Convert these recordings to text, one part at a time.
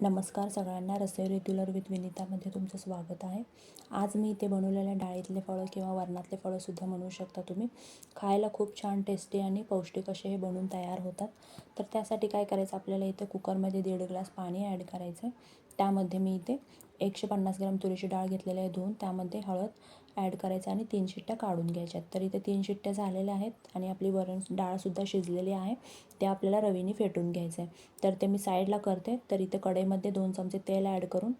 नमस्कार सगळ्यांना रसोई regular with विनितामध्ये तुमचं स्वागत आहे. आज मी इथे बनवलेल्या डाळीतले फळं किंवा वरणातले फळंसुद्धा म्हणू शकता तुम्ही. खायला खूप छान टेस्टी आणि पौष्टिक असे हे बनून तयार होतात. तर त्यासाठी काय करायचं? आपल्याला इथे कुकरमध्ये दीड ग्लास पाणी ॲड करायचं आहे त्यामध्ये मी इथे एकशे पन्नास ग्राम तुरीची डाळ घेतलेली आहे धुवून. त्यामध्ये हळद ॲड करायचं आणि तीन शिट्ट्या काढून घ्यायच्यात तर इथे तीन शिट्ट्या झालेल्या आहेत आणि आपली वरण डाळसुद्धा शिजलेली आहे. ते आपल्याला रवीने फेटून घ्यायचं आहे तर ते मी साईडला करते. तर इथे कढईमध्ये दोन चमचे तेल ॲड करून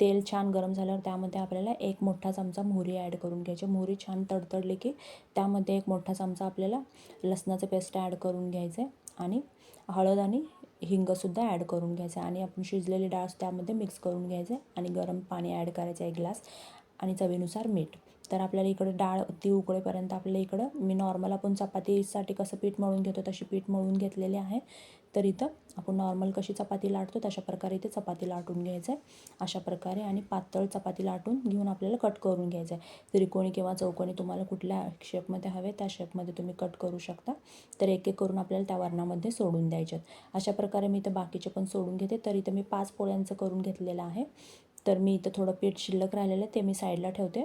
तेल छान गरम झाल्यावर त्यामध्ये आपल्याला एक मोठा चमचा मोहरी ॲड करून घ्यायची. मोहरी छान तडतडली की त्यामध्ये एक मोठा चमचा आपल्याला लसणाचं पेस्ट ॲड करून घ्यायचं आहे आणि हळद आणि हिंगसुद्धा ॲड करून घ्यायचं. आणि आपण शिजलेली डाळ त्यामध्ये मिक्स करून घ्यायचं आणि गरम पाणी ॲड करायचं एक ग्लास आणि चवीनुसार मीठ. तर आपल्याला इकडं डाळ ती उकळेपर्यंत आपल्याला इकडं मी नॉर्मल आपण चपातीसाठी कसं पीठ मळून घेतो तशी पीठ मळून घेतलेली आहे. तर इथं आपण नॉर्मल कशी चपाती लाटतो तशा प्रकारे इथे चपाती लाटून घ्यायचं आहे अशा प्रकारे आणि पातळ चपाती लाटून घेऊन आपल्याला कट करून घ्यायचं आहे त्रिकोणी किंवा चौकोनी तुम्हाला कुठल्या शेपमध्ये हवे त्या शेपमध्ये तुम्ही कट करू शकता. तर एक एक करून आपल्याला त्या वर्णामध्ये सोडून द्यायच्यात. अशा प्रकारे मी इथं बाकीचे पण सोडून घेते. तर इथं मी पाच पोळ्यांचं करून घेतलेलं आहे. तर मी इथं थोडं पीठ शिल्लक राहिलेलं आहे ते मी साईडला ठेवते.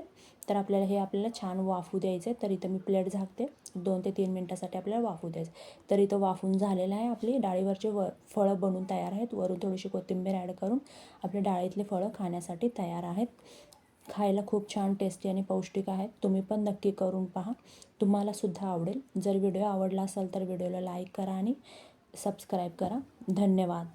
तर आपल्याला हे आपल्याला छान वाफू द्यायचं आहे तर इथं मी प्लेट झाकते. दोन ते तीन मिनटासाठी आपल्याला वाफू द्यायचं तर इथं वाफून झालेलं आहे आपली डाळीवरचे व फळं बनून तयार आहेत. वरून थोडीशी कोथिंबीर ॲड करून आपल्या डाळीतले फळं खाण्यासाठी तयार आहेत. खायला खूप छान टेस्टी आणि पौष्टिक आहेत. तुम्ही पण नक्की करून पहा. तुम्हालासुद्धा आवडेल. जर व्हिडिओ आवडला असेल तर व्हिडिओला लाईक करा आणि सबस्क्राईब करा. धन्यवाद.